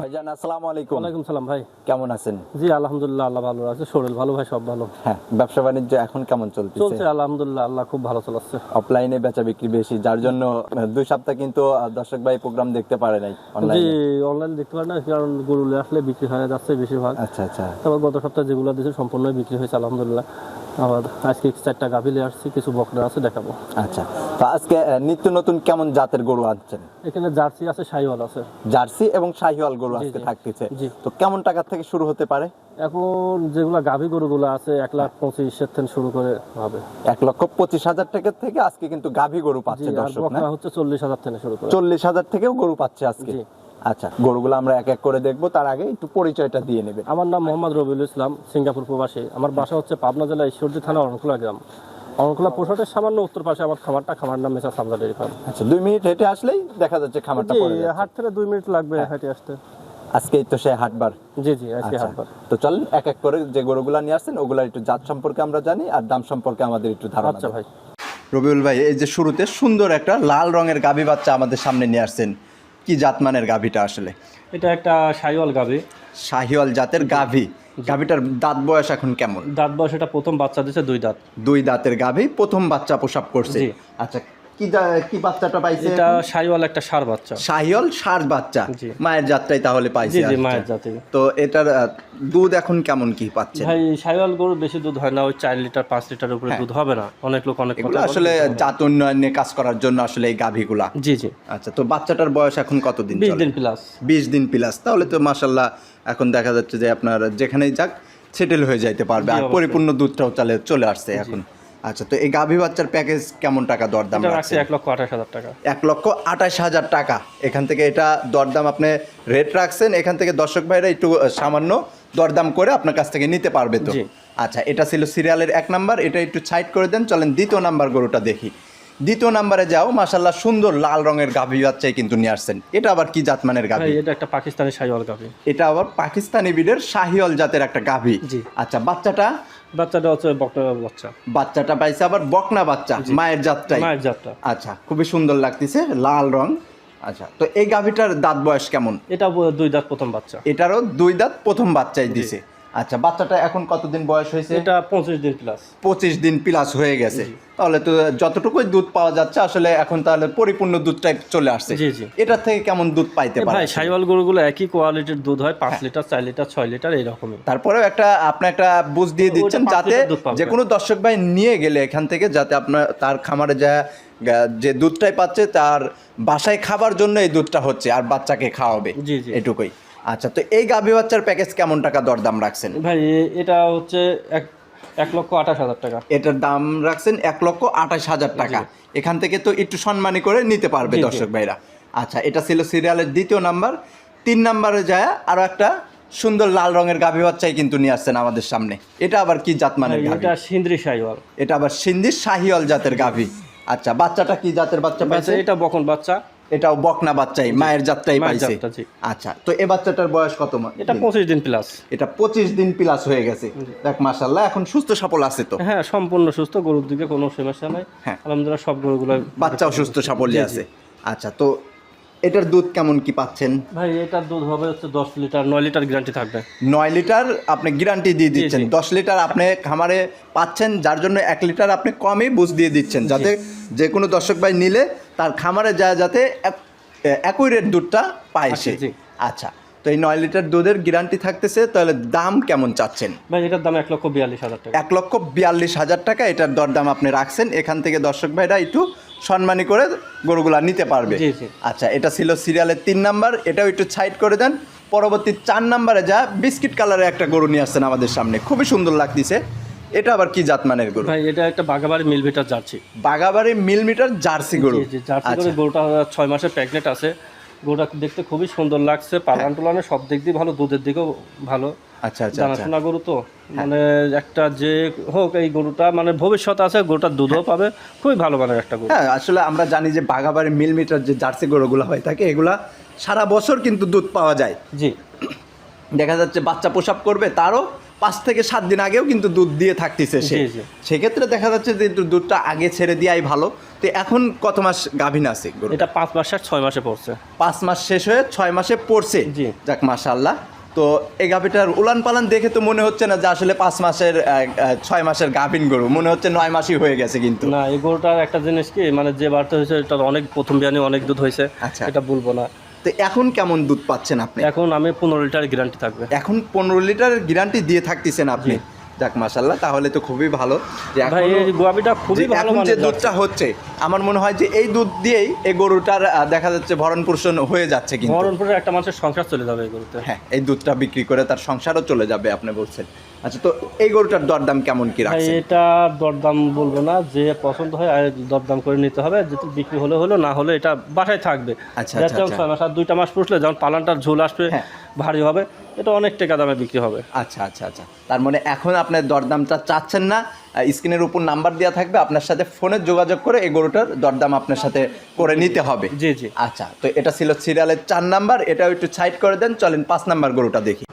ভাইজান আসসালামু আলাইকুম। ওয়ালাইকুম সালাম ভাই। কেমন আছেন? জি আলহামদুলিল্লাহ আল্লাহ ভালো আছে শরীর ভালো ভাই সব ভালো। হ্যাঁ ব্যবসা বাণিজ্য এখন কেমন চলতেছে? চলছে আলহামদুলিল্লাহ আল্লাহ খুব ভালো চলাচ্ছে। অফলাইনে বেচা বিক্রি বেশি যার জন্য দুই সপ্তাহ কিন্তু দর্শক ভাই প্রোগ্রাম দেখতে পারে নাই জি অনলাইনে দেখতে পারেন না কারণ গরু আসলে বিক্রি হয়ে যাচ্ছে বেশিরভাগ। আচ্ছা আচ্ছা। তারপর গত সপ্তাহে যেগুলো দিয়েছে সম্পূর্ণ বিক্রি হয়েছে আলহামদুলিল্লাহ। আবার আজকে চারটা গাভি নিয়ে আসছি কিছু বকরা আছে দেখাবো। আচ্ছা তো আজকে নিত্য নতুন কেমন জাতের গরু আনছেন? এখানে জার্সি আছে সাইওয়াল আছে। জার্সি এবং শাহিওয়াল গরু আজকে থাকতেছে। তো কেমন টাকা থেকে শুরু হতে পারে? এখন যেগুলো গাভি গরুগুলো আছে এক লাখ পঁচিশের থেকে শুরু করে হবে। এক লক্ষ পঁচিশ হাজার টাকা থেকে আজকে কিন্তু গাভী গরু পাচ্ছে দর্শক হচ্ছে চল্লিশ হাজার থেকে শুরু করে। চল্লিশ হাজার থেকেও গরু পাচ্ছে আজকে। আচ্ছা। গরুগুলো আমরা এক এক করে দেখব তার আগে একটু পরিচয়টা দিয়ে নেবেন। আমার নাম মোহাম্মদ রবিউল ইসলাম সিঙ্গাপুর প্রবাসী। আমার বাসা হচ্ছে পাবনা জেলা ঈশ্বরদী থানা অরণখোলা গ্রাম। অরণখোলা পোশাকের সামান্য উত্তর পাশে আমার খামারটা খামার নাম মেসা সামলা ডেয়ারি ফার্ম। আচ্ছা দুই মিনিট হেঁটে আসলেই দেখা যাচ্ছে খামারটা পড়ে যাচ্ছে। হাট থেকে দুই মিনিট লাগবে হেঁটে আসতে। আজকেই তো সে হাটবার। জি জি আজকে আচ্ছা। হাটবার। তো চলেন এক এক করে যে গরুগুলা নিয়ে আসছেন ওগুলা একটু জাত সম্পর্কে আমরা জানি আর দাম সম্পর্কে আমাদের একটু ধারণা আচ্ছা ভাই। রবিউল ভাই এই যে শুরুতে সুন্দর একটা লাল রঙের গাভী বাচ্চা আমাদের সামনে নিয়ে আসছেন। কি জাতমানের গাভীটা আসলে? এটা একটা শাহিওয়াল গাভি। শাহিওয়াল জাতের গাভী। গাভীটার দাঁত বয়স এখন কেমন? দাঁত বয়স এটা প্রথম বাচ্চা দিচ্ছে দুই দাঁত। দুই দাঁতের গাভী প্রথম বাচ্চা প্রসাব করছে। আচ্ছা কি বাচ্চাটা পাইছে এটা সাইওয়াল একটা সার বাচ্চা। শাহিওল সার বাচ্চা? মায়ের তাহলে পাইছে জি আচ্ছা। মায়ের তো এটার দুধ এখন কেমন কি পাচ্ছে ভাই সাইওয়াল গরু বেশি দুধ হয় না ওই চার লিটার পাঁচ লিটার উপরে দুধ হবে না। অনেক লোক অনেক হ্যাঁ। কথা আসলে। জাত উন্নয়নে কাজ করার জন্য আসলে এই গাভীগুলা। জি জি। আচ্ছা তো বাচ্চাটার বয়স এখন কতদিন বিশ চলে? দিন প্লাস বিশ দিন প্লাস তাহলে তো মাসাল্লাহ এখন দেখা যাচ্ছে যে আপনার যেখানেই যাক সেটেল হয়ে যাইতে পারবে আর পরিপূর্ণ দুধটাও চলে চলে আসছে এখন। আচ্ছা তো এই গাভী বাচ্চার প্যাকেজ কেমন টাকা দরদাম রাখছে এক লক্ষ আঠাশ হাজার টাকা। এক লক্ষ আঠাশ হাজার টাকা। এখান থেকে এটা দরদাম আপনি রেট রাখছেন এখান থেকে দর্শক ভাইরা একটু সামান্য দরদাম করে আপনার কাছ থেকে নিতে পারবে তো? আচ্ছা এটা ছিল সিরিয়ালের এক নাম্বার এটা একটু সাইড করে দেন চলেন দ্বিতীয় নাম্বার গরুটা দেখি। দ্বিতীয় নাম্বারে যাও মাসাল্লাহ সুন্দর লাল রঙের গাভী বাচ্চাই কিন্তু নিয়ে আসছেন। এটা আবার কি জাতমানের গাভী? এটা একটা পাকিস্তানি সাইওয়াল গাভি। এটা আবার পাকিস্তানি বিডের শাহিওয়াল জাতের একটা গাভী। আচ্ছা বাচ্চাটা বাচ্চাটা হচ্ছে বকটা বাচ্চা। বাচ্চাটা পাইছে আবার বকনা বাচ্চা মায়ের জাতটাই। মায়ের জাতটা। আচ্ছা খুবই সুন্দর লাগতেছে লাল রং। আচ্ছা তো এই গাভীটার দাঁত বয়স কেমন? এটা দুই দাঁত প্রথম বাচ্চা। এটারও দুই দাঁত প্রথম বাচ্চাই দিছে। আচ্ছা বাচ্চাটা এখন কতদিন বয়স হয়েছে? এটা পঁচিশ দিন প্লাস পঁচিশ দিন প্লাস হয়ে গেছে। তাহলে তো যতটুকুই দুধ পাওয়া যাচ্ছে আসলে এখন তাহলে পরিপূর্ণ দুধটাই চলে আসছে। জি, জি। এটার থেকে কেমন দুধ পাইতে পারে? ভাই সাইওয়াল গরুগুলো একই কোয়ালিটির দুধ হয় পাঁচ লিটার চার লিটার ছয় লিটার এইরকমই। তারপরেও একটা আপনি একটা বুঝ দিয়ে দিচ্ছেন যাতে যে কোনো দর্শক ভাই নিয়ে গেলে এখান থেকে যাতে আপনার তার খামারে যা যে দুধটাই পাচ্ছে তার বাসায় খাবার জন্য এই দুধটা হচ্ছে আর বাচ্চাকে খাওয়াবে। জি, জি। এটুকুই। আচ্ছা তো এই গাভী বাচ্চার প্যাকেজ কেমন টাকা দরদাম রাখছেন? ভাই এটা হচ্ছে এক এক লক্ষ আঠাশ হাজার টাকা। এটার দাম রাখছেন এক লক্ষ আঠাশ হাজার টাকা। এখান থেকে তো একটু সম্মানী করে নিতে পারবে। দর্শক ভাইরা। আচ্ছা এটা ছিল সিরিয়ালের দ্বিতীয় নাম্বার। তিন নাম্বারে যায় আরও একটা সুন্দর লাল রঙের গাভী বাচ্চাই কিন্তু নিয়ে আসছেন আমাদের সামনে। এটা আবার কি জাতমানের গাভী? এটা সিন্দ্রি সাইওয়াল এটা আবার সিন্ধির শাহিওয়াল জাতের গাভী। আচ্ছা বাচ্চাটা কি জাতের বাচ্চা পাইছে? এটা বকন বাচ্চা। এটাও বকনা বাচ্চাই মায়ের যাত্রাই পাইছে। আচ্ছা তো এ বাচ্চাটার বয়স কত এটা? পঁচিশ দিন প্লাস এটা পঁচিশ দিন প্লাস হয়ে গেছে। দেখ মাসাল্লাহ এখন সুস্থ সফল আছে তো। হ্যাঁ সম্পূর্ণ সুস্থ গরুর দিকে কোনো সমস্যা নাই। হ্যাঁ। আলহামদুলিল্লাহ সব গরুগুলো বাচ্চাও সুস্থ সাফল্য। আছে। আচ্ছা তো এটার দুধ কেমন কি পাচ্ছেন? ভাই এটার দুধ হবে হচ্ছে দশ লিটার নয় লিটার গ্যারান্টি থাকবে। নয় লিটার আপনি গ্যারান্টি দিয়ে দিচ্ছেন। দশ লিটার আপনি খামারে পাচ্ছেন যার জন্য এক লিটার আপনি কমই বুঝ দিয়ে দিচ্ছেন যাতে যে কোনো দর্শক ভাই নিলে তার খামারে যায় যাতে এক- একই রেট দুধটা পায় সে। জি। আচ্ছা তো এই নয় লিটার দুধের গ্যারান্টি থাকতেছে তাহলে দাম কেমন চাচ্ছেন? ভাই এটার দাম এক লক্ষ বিয়াল্লিশ হাজার টাকা। এক লক্ষ বিয়াল্লিশ হাজার টাকা এটার দরদাম আপনি রাখছেন। এখান থেকে দর্শক ভাইরা একটু সম্মানী করে গরুগুলা নিতে পারবে। আচ্ছা এটা ছিল সিরিয়ালের তিন নাম্বার। এটাও একটু সাইড করে দেন। পরবর্তী চার নাম্বারে যা বিস্কিট কালারের একটা গরু নিয়ে আসছেন আমাদের সামনে। খুবই সুন্দর লাগতেছে। এটা আবার কি জাতমানের গরু? ভাই এটা একটা বাগাবাড়ি মিল ভিটার জার্সি। বাগাবাড়ি মিল মিটার জার্সি গরু। জার্সি আচ্ছা। গরুটা ছয় মাসের প্রেগনেন্ট আছে। গরুটা দেখতে খুবই সুন্দর লাগছে। পালান টুলানে সব দিক দিয়ে ভালো দুধের দিকেও ভালো। আচ্ছা আচ্ছা আচ্ছা। জানাশোনা গরু তো। মানে একটা যে হোক এই গরুটা মানে ভবিষ্যৎ আছে গরুটার দুধও পাবে। খুবই ভালো মানের একটা গরু। হ্যাঁ আসলে আমরা জানি যে বাগাবাড়ি মিল মিটার যে জার্সি গরুগুলো হয়ে থাকে এগুলা সারা বছর কিন্তু দুধ পাওয়া যায়। জি। দেখা যাচ্ছে বাচ্চা প্রসাব করবে তারও পাঁচ থেকে সাত দিন আগেও কিন্তু দুধ দিয়ে থাকতেছে সে। সেক্ষেত্রে দেখা যাচ্ছে যে দুধটা আগে ছেড়ে দেওয়াই ভালো। তো এখন কত মাস গাভিন আছে গরু? এটা পাঁচ মাস আর ছয় মাসে পড়ছে। পাঁচ মাস শেষ হয়ে ছয় মাসে পড়ছে। জি। যাক মাশাল্লাহ তো এই গাভিটার উলান পালান দেখে তো মনে হচ্ছে না যে আসলে পাঁচ মাসের ছয় মাসের গাভিন গরু। মনে হচ্ছে নয় মাসই হয়ে গেছে কিন্তু। না এই গরুটার একটা জিনিস কি মানে যে বাড়তে হয়েছে এটা অনেক প্রথম বিয়ানি অনেক দুধ হয়েছে আচ্ছা। এটা বলব না। তো এখন কেমন দুধ পাচ্ছেন আপনি? এখন আমি পনেরো লিটার গ্যারান্টি থাকবে। এখন পনেরো লিটার গ্যারান্টি দিয়ে থাকতেছেন আপনি। যাক মাশাল্লাহ তাহলে তো খুবই ভালো যে গোয়াবিটা খুবই ভালো যে দুধটা হচ্ছে আমার মনে হয় যে এই দুধ দিয়েই এই গরুটার দেখা যাচ্ছে ভরণ পোষণ হয়ে যাচ্ছে কিন্তু। মরণপুরের একটা মানুষের সংসার চলে যাবে এই গরুতে। হ্যাঁ এই দুধটা বিক্রি করে তার সংসারও চলে যাবে আপনি বলছেন। আচ্ছা তো এই গরুটার দরদাম কেমন কি রাখছেন? এটা দরদাম বলব না যে পছন্দ হয় আর দরদাম করে নিতে হবে যদি বিক্রি হলে হলো না হলে এটা বাসায় থাকবে। আচ্ছা, আচ্ছা, আচ্ছা। ছয় মাস আর দুইটা মাস পুষলে যেমন পালানটার ঝোল আসবে হ্যাঁ। ভারী হবে এটা অনেক টাকা দামে বিক্রি হবে। আচ্ছা আচ্ছা আচ্ছা। তার মানে এখন আপনার দরদামটা চাচ্ছেন না স্ক্রিনের উপর নাম্বার দেওয়া থাকবে আপনার সাথে ফোনে যোগাযোগ করে এই গরুটার দরদাম আপনার সাথে করে নিতে হবে। জি জি। আচ্ছা তো এটা ছিল সিরিয়ালের চার নাম্বার এটাও একটু সাইড করে দেন চলেন পাঁচ নাম্বার গরুটা দেখি।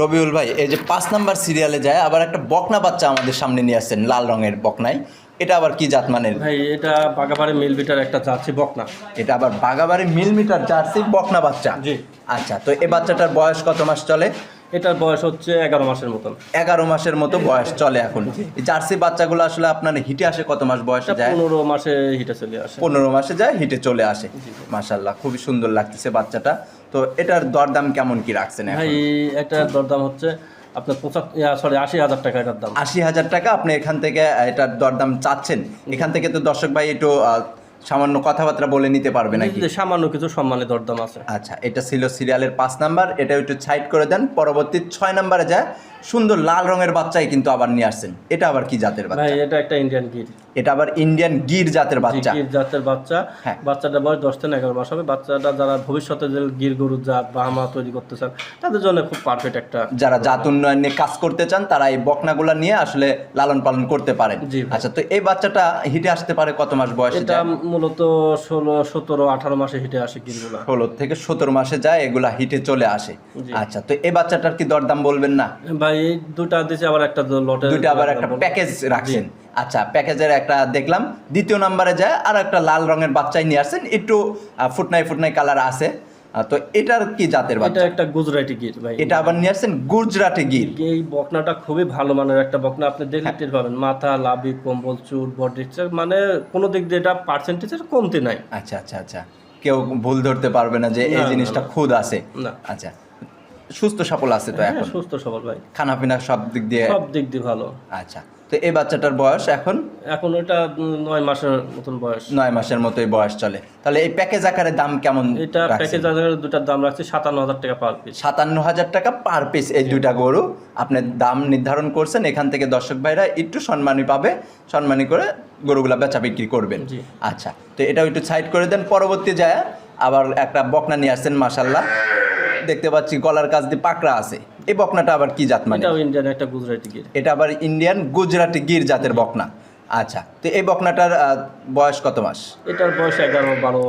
রবিউল ভাই এই যে পাঁচ নাম্বার সিরিয়ালে যায় আবার একটা বকনা বাচ্চা আমাদের সামনে নিয়ে আসছেন লাল রঙের বকনাই এটা আবার কি জাত মানের? ভাই এটা বাগাবাড়ি মিল বিটার একটা যাচ্ছি বকনা। এটা আবার বাগাবাড়ি মিলিমিটার জার্সি বকনা বাচ্চা? জি। আচ্ছা তো এই বাচ্চাটার বয়স কত মাস চলে? এটার বয়স হচ্ছে এগারো মাসের মতন এগারো মাসের মতো বয়স চলে এখন। এই জার্সি বাচ্চাগুলো আসলে আপনার হিটে আসে কত মাস বয়সে যায়? পনেরো মাসে হিটে চলে আসে। পনেরো মাসে যায় হিটে চলে আসে। মাশাল্লাহ খুবই সুন্দর লাগতেছে বাচ্চাটা। তো এটার দরদাম কেমন কি রাখছেন? ভাই এটার দরদাম হচ্ছে আপনার পঁচাত্তর সরি আশি হাজার টাকা এটার দাম। আশি হাজার টাকা আপনি এখান থেকে, এটার দরদাম চাচ্ছেন। এখান থেকে তো দর্শক ভাই একটু সামান্য কথাবার্তা বলে নিতে পারবে নাকি? সামান্য কিছু সম্মানের দরদাম আছে। আচ্ছা এটা ছিল সিরিয়ালের পাঁচ নাম্বার এটা একটু সাইড করে দেন। পরবর্তী ছয় নাম্বারে যায় সুন্দর লাল রঙের বাচ্চাই কিন্তু আবার নিয়ে আসছেন। এটা আবার কি জাতের ভাই বাচ্চা এটা একটা ইন্ডিয়ান গির। এটা আবার ইন্ডিয়ান গির জাতের বাচ্চা। গির জাতের বাচ্চা। হ্যাঁ। বাচ্চাটা বয়স দশ থেকে এগারো মাস হবে। বাচ্চাটা যারা ভবিষ্যতে যে গির গরু জাত বা আমা তৈরি করতে চান তাদের জন্য খুব পারফেক্ট একটা যারা জাত উন্নয়ন নিয়ে কাজ করতে চান তারা এই বকনাগুলা নিয়ে আসলে লালন পালন করতে পারেন। জি আচ্ছা তো এই বাচ্চাটা হিটে আসতে পারে কত মাস বয়স এটা মূলত ষোলো সতেরো আঠারো মাসে হিটে আসে ষোলো থেকে সতেরো মাসে যায় এগুলা হিটে চলে আসে। আচ্ছা তো এই বাচ্চাটার কি দরদাম বলবেন না? ভাই এই দুটা দিছে আবার একটা লটে দুটা আবার একটা প্যাকেজ রাখছেন। আচ্ছা প্যাকেজের একটা দেখলাম। দ্বিতীয় নাম্বারে যায় আর একটা লাল রঙের বাচ্চাই নিয়ে আসেন একটু ফুটনাই ফুটনাই কালার আছে। তো এটার কি জাতের এটা একটা গুজরাটি গির ভাই। এটা আবার নিয়ে আসছেন গুজরাটি গির। এই বকনাটা খুবই ভালো মানের একটা বকনা আপনি দেখলে টের পাবেন। মাথা লাভি কম্বল চুল বডি মানে কোনো দিক দিয়ে এটা পার্সেন্টেজের কমতে নাই। আচ্ছা আচ্ছা আচ্ছা। কেউ ভুল ধরতে পারবে না যে এই জিনিসটা খুদ আছে। না। আচ্ছা। সুস্থ সফল আছে তো হ্যাঁ, এখন? সুস্থ সবল ভাই। খানা পিনা সব দিক দিয়ে সব দিক দিয়ে ভালো। আচ্ছা তো এই বাচ্চাটার বয়স এখন? এখন ওটা নয় মাসের মতন বয়স। নয় মাসের মতোই বয়স চলে। তাহলে এই প্যাকেজ আকারে দাম কেমন এটা? প্যাকেজ আধারে দুটার দাম রাখছি সাতান্ন হাজার টাকা পার পিস সাতান্ন হাজার টাকা পার পিস এই দুইটা গরু। আপনি দাম নির্ধারণ করছেন এখান থেকে দর্শক ভাইরা একটু সম্মানী পাবে সম্মানী করে গরুগুলা বেচা বিক্রি করবেন। জি। আচ্ছা তো এটাও একটু সাইড করে দেন পরবর্তী যায় আবার একটা বকনা নিয়ে আসছেন মাসাল্লাহ দেখতে পাচ্ছি গলার কাছ দিয়ে পাকড়া আছে। এই বকনাটা আবার কি জাত মানে? ইন্ডিয়ান একটা গুজরাটি গির। এটা আবার ইন্ডিয়ান গুজরাটি গির জাতের বকনা। আচ্ছা তো এই বকনাটার বয়স কত মাস? এটার বয়স এগারো বারো।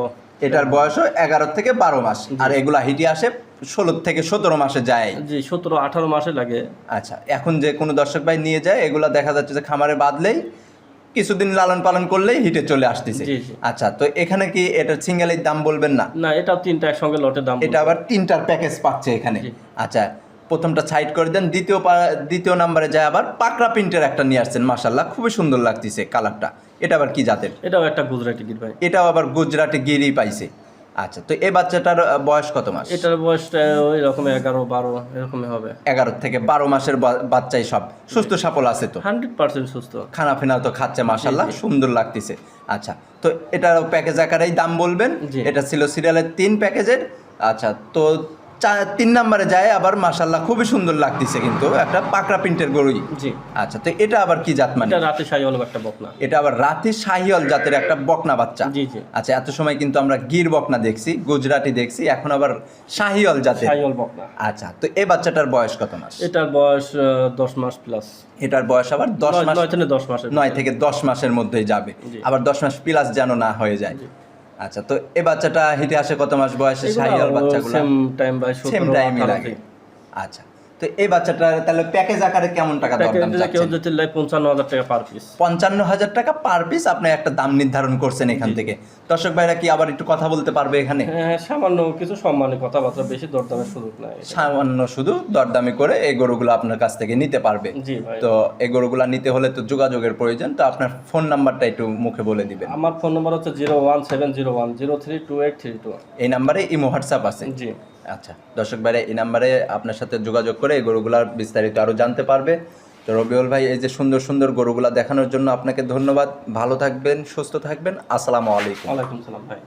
এটার বয়সও এগারো থেকে বারো মাস। আর এগুলা হিটি আসে ষোলো থেকে সতেরো মাসে যায়। জি সতেরো আঠারো মাসে লাগে। আচ্ছা এখন যে কোনো দর্শক ভাই নিয়ে যায় এগুলা দেখা যাচ্ছে যে খামারে বাঁধলেই কিছুদিন লালন পালন করলেই হিটে চলে আসতেছে। আচ্ছা তো এখানে কি এটা সিঙ্গেলের দাম বলবেন না? না এটা তিনটা একসঙ্গে লটের দাম এটা আবার তিনটার প্যাকেজ পাচ্ছে এখানে। আচ্ছা প্রথমটা সাইড করে দেন দ্বিতীয় দ্বিতীয় নাম্বারে যায় আবার পাকড়া প্রিন্টের একটা নিয়ে আসছেন মাসাল্লাহ খুবই সুন্দর লাগতেছে কালারটা। এটা আবার কি জাতের? এটাও একটা গুজরাটি গির ভাই। এটাও আবার গুজরাটি গিরি পাইছে। আচ্ছা তো এই বাচ্চাটার বয়স কত মাস? এটার বয়সটা ওই রকম এগারো বারো এরকমই হবে। এগারো থেকে বারো মাসের বাচ্চাই সব। সুস্থ সফল আছে তো? হান্ড্রেড পার্সেন্ট সুস্থ। খানা ফিনা তো খাচ্ছে মাসাল্লাহ সুন্দর লাগতেছে। আচ্ছা তো এটার প্যাকেজ আকারেই দাম বলবেন। এটা ছিল সিরিয়ালের তিন প্যাকেজের। আচ্ছা তো তিন নম্বরে যায় আবার মাসাল্লাহ খুবই সুন্দর লাগতেছে কিন্তু একটা পাকড়া প্রিন্টের গরুই। জি। আচ্ছা তো এটা আবার কি জাত মানে? এটা রাতে সাই একটা বকনা। এটা আবার রাতে শাহিওয়াল জাতের একটা বকনা বাচ্চা। জি জি। আচ্ছা এত সময় কিন্তু আমরা গির বকনা দেখছি গুজরাটি দেখছি এখন আবার শাহিওয়াল জাতের। হল বকনা। আচ্ছা তো এই বাচ্চাটার বয়স কত মাস? এটার বয়স আহ, দশ মাস প্লাস। এটার বয়স আবার দশ মাস নয় থেকে দশ মাসের নয় থেকে দশ মাসের মধ্যেই যাবে। আবার দশ মাস প্লাস যেন না হয়ে যায়। আচ্ছা তো এই বাচ্চাটা হিতে আসে কত মাস বয়সে? শাহিয়াল বাচ্চাগুলো? সেম টাইম বা সেম টাইমই লাগে। আচ্ছা। তো এই বাচ্চাটা তাহলে প্যাকেজ আকারে কেমন টাকা কেউ যদি পঞ্চান্ন হাজার টাকা পার পিস পঞ্চান্ন হাজার টাকা পার পিস আপনি একটা দাম নির্ধারণ করছেন এখান থেকে। দর্শক ভাইরা কি আবার একটু কথা বলতে পারবে এখানে? হ্যাঁ সামান্য কিছু সম্মানের কথাবার্তা বেশি দরদামের সুযোগ নাই। সামান্য শুধু দরদামি করে এই গরুগুলো আপনার কাছ থেকে নিতে পারবে। জি ভাই। তো এই গরুগুলা নিতে হলে তো যোগাযোগের প্রয়োজন তো আপনার ফোন নাম্বারটা একটু মুখে বলে দিবেন। আমার ফোন নম্বর হচ্ছে zero one seven zero one zero three two eight three two এই নাম্বারে ইমো হোয়াটসঅ্যাপ আছে। জি। আচ্ছা দর্শক ভাইরা, এই নাম্বারে আপনার সাথে যোগাযোগ করে এই গরুগুলার বিস্তারিত আরও জানতে পারবে। তো রবিউল ভাই, এই যে সুন্দর সুন্দর গরুগুলা দেখানোর জন্য আপনাকে ধন্যবাদ। ভালো থাকবেন, সুস্থ থাকবেন। আসসালামু আলাইকুম। আলাইকুম সালাম ভাই।